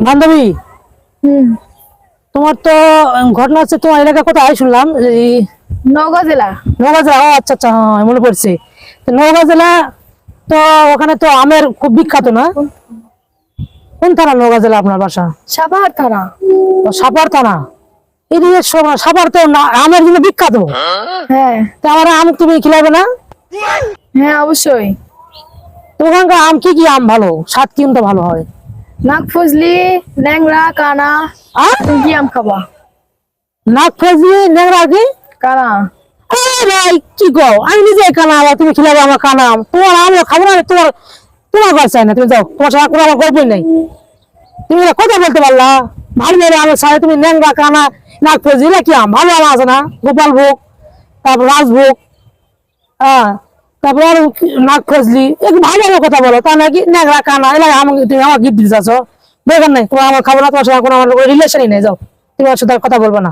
বান্ধবী? তোমার তো ঘটনা হচ্ছে তোমার এলাকা কোথায়? শুনলাম নওগাঁ জেলা। নওগাঁ জেলা ও আচ্ছা আচ্ছা হ্যাঁ মনে পড়ছে। নওগাঁ জেলা তো ওখানে তো আমের খুব বিখ্যাত না? কোন থানা নওগাঁ জেলা আপনার বাসা? সাপাহার থানা। ও সাপার থানা। এদিকে সাপার তো না- আমের জন্য বিখ্যাত। হ্যাঁ। তা আমার আম তুমি খিলাবে না? হ্যাঁ অবশ্যই। তো ওখানকার আম কি কি আম ভালো? স্বাদ কি আমটা ভালো হয়? নাক ফজলি ল্যাংড়া কানা। আর তুমি কি আম খাবা? নাক ফেজি নেংরা কি? কানা। ভাই কি গো আমি নিজে কানা আবার তুমি খিলাবে আমার কানা তোমার আম খাব না তোমার তোমার চাই না তুমি যাও। তোমার সাথে কোনো আমার গল্পই নাই। তুমি কথা বলতে পারলা? ভালো মেরে আমার সাথে তুমি ন্যাংরা কানা নাক ফেজি না কি আম? ভালো আম আছে না? গোপাল ভোগ তারপর রাজভোগ। হ্যাঁ তারপর আর নাক খোঁজলি একটু ভালো কথা বলো, তা নাকি ন্যাংরা কানা এলাকা আমাকে তুমি আমার গিফট দিতে বেকার নাই, তোমার আমার খাব না, তোমার সাথে কোনো আমার রিলেশনই নেই, যাও। তুমি আমার সাথে কথা বলব না।